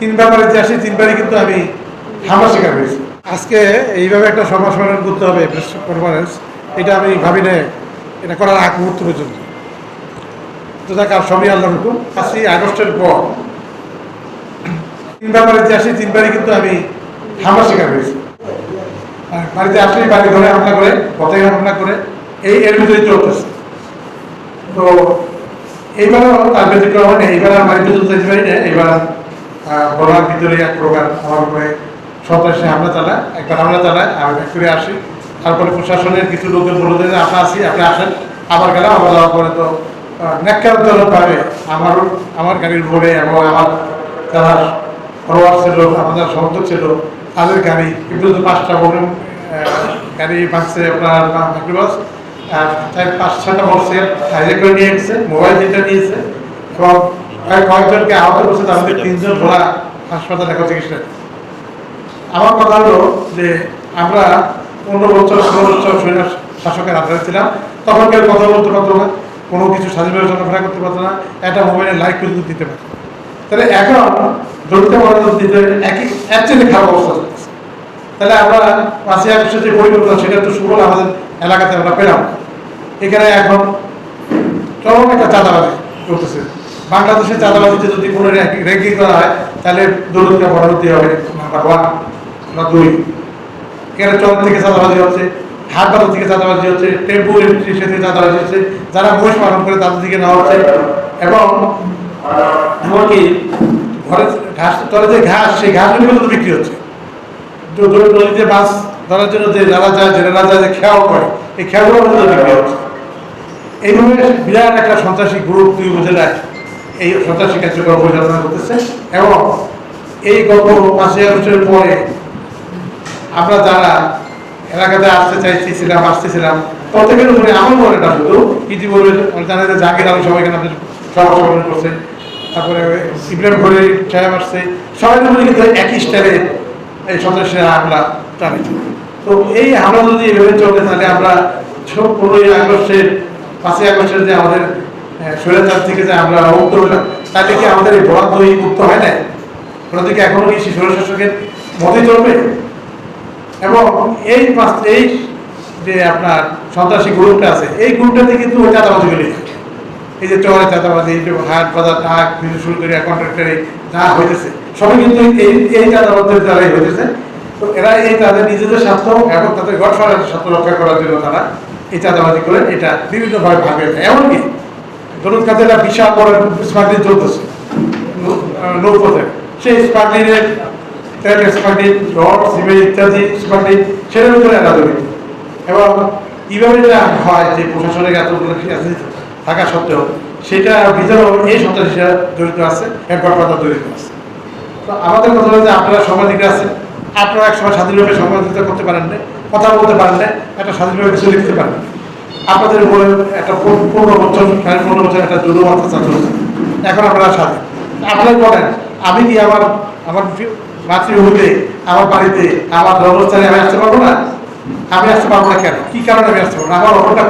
তিনবার ইতিহাসে তিনবারই কিন্তু আমি হামলা শিকার হয়েছি। আজকে এইভাবে একটা করতে হবে এটা আমি ভাবি এটা করার মুহূর্ত আগস্টের তিনবারই কিন্তু আমি শিকার হয়েছি। বাড়িতে আসলেই বাড়ি ঘরে হামলা করে পথে হামলা করে, এই এর ভিতরেই চলতেছে। তো এইবারও তার ব্যতিক্রম হয় না এইবার আর বাড়িতে চলতে পারি না এইবার বলার ভিতরে এক প্রকার আমার উপরে সন্ত্রাসী হামলা চালায় একবার হামলা চালায় আমি করে আসি। তারপরে প্রশাসনের কিছু লোকের বলে দেয় আপনি আসি, আপনি আসেন। আবার গেলাম, আবার যাওয়ার পরে তো ন্যাক্কারজনকভাবে আমার আমার গাড়ির ভরে এবং আমার যারা ফলোয়ার ছিল, আমাদের সমর্থক ছিল, তাদের গাড়ি, কিন্তু পাঁচটা বলে গাড়ি ভাঙছে আপনার মাইক্রোবাস, আর তাই পাঁচ ছটা বক্সে হাইজেক করে নিয়ে এসেছে, মোবাইল যেটা নিয়েছে, এবং কয়েকজনকে আহত করছে তার মধ্যে তিনজন ভোলা হাসপাতালে এখন চিকিৎসা আমার কথা হলো যে আমরা পনেরো বছর ষোলো বছর সৈন্য শাসকের আধারে ছিলাম তখন কেউ কথা বলতে পারতো না কোনো কিছু স্বাধীনভাবে চলাফেরা করতে পারতো না একটা মোবাইলে লাইক পর্যন্ত দিতে পারতো তাহলে এখন দলিত মনোনয়ন দিতে একই একচেয়ে খারাপ অবস্থা তাহলে আমরা পাঁচই আগস্টের যে পরিবর্তন সেটা তো সুফল আমাদের এলাকাতে আমরা পেলাম। এখানে এখন চরম একটা চাঁদাবাজি চলতেছে। বাংলাদেশের চাঁদাবাজিতে যদি কোনো র্যাঙ্কিং করা হয়, তাহলে দৌলতকে বড় হতে হবে নাম্বার ওয়ান বা দুই এখানে চর থেকে চাঁদাবাজি হচ্ছে? বাজার থেকে চাঁদাবাজি হচ্ছে? টেম্পু স্টেশন থেকে চাঁদাবাজি হচ্ছে? যারা মহিষ পালন করে তাদের দিকে নেওয়া হচ্ছে? এবং এমনকি ঘরে ঘাস, তলে যে ঘাস, সেই ঘাসগুলো কিন্তু বিক্রি হচ্ছে। তো দড়ি- মাছ ধরার জন্য যে যারা যায় জেলেরা যায়, যে খেয়াও করে, এই খেয়াগুলো বিক্রি হচ্ছে। এইভাবে বিরাট একটা সন্ত্রাসী গ্রুপ দুই উপজেলায় এই সন্ত্রাসী কার্যক্রম পরিচালনা করতেছে এবং এই গত পাঁচই আগস্টের পরে আমরা যারা এলাকাতে আসতে চাইছিলাম আসতেছিলাম, প্রত্যেকের উপরে আমার মনে না শুধু ইতিপূর্বে জানা যায় জাহাঙ্গীর আলম সবাই এখানে আপনাদের সভা করছে, তারপরে ইব্রাহিম ঘরে সাহেব আসছে, সবাই মিলে কিন্তু একই স্টাইলে এই সন্ত্রাসীরা আমরা চালিয়েছে তো এই হামলা যদি এভাবে চলে, তাহলে আমরা সব পনেরোই আগস্টের পাঁচই আগস্টের যে আমাদের স্বৈরাচার থেকে যে আমরা হলাম তাতে কি আমাদের এই বরাদ্দ এই হয় না ওরা থেকে এখনও কি শিশু শাসকের মতে চলবে? এবং এই পাঁচ এই যে আপনার সন্ত্রাসী গ্রুপটা আছে, এই গ্রুপটাতে কিন্তু ওই চাঁদাবাজিগুলি এই যে চরে চাঁদাবাজি হাট বাজার টাক শুরু করে কন্ট্রাক্টারে যা হইতেছে, সবই কিন্তু এই এই দ্বারাই হইতেছে। তো এরা এই তাদের নিজেদের স্বার্থ এবং তাদের ঘর স্বার্থ রক্ষা করার জন্য তারা এই চাঁদাবাজি করে এটা বিভিন্নভাবে হয়ে এমনকি ধরুন কাছে একটা বিশাল বড় স্মাগলিং চলতেছে। নৌপথে সেই স্মাগলিংয়ের তেল স্মাগলিং রড, সিমেন্ট ইত্যাদি স্মাগলিং সেটার উপরে এরা জড়িত। এবং কীভাবে যে হয় যে প্রশাসনের এতগুলো থাকা সত্ত্বেও, সেটা ভিতরেও এই সন্ত্রাসীরা জড়িত আছে হেডকোয়ার্টার জড়িত আছে। তো আমাদের কথা হলো যে আপনারা সাংবাদিক আছেন। আপনারা এক সময় স্বাধীনভাবে সংবাদিতা করতে পারেন না কথা বলতে পারেন না একটা স্বাধীনভাবে কিছু লিখতে পারেন না আপনাদের উপরে একটা পন- পনেরো বছর সাড়ে পনেরো বছর একটা জরুরি অত্যাচার চলছে এখন আপনারা সাথে। আপনারা বলেন, আমি কি আমার আমার মাতৃভূমিতে, আমার বাড়িতে, আমার ধর্মস্থানে আমি আসতে পারব না? আমি আসতে পারব না কেন? কি কারণে আমি আসতে পারব না? আমার অপরটা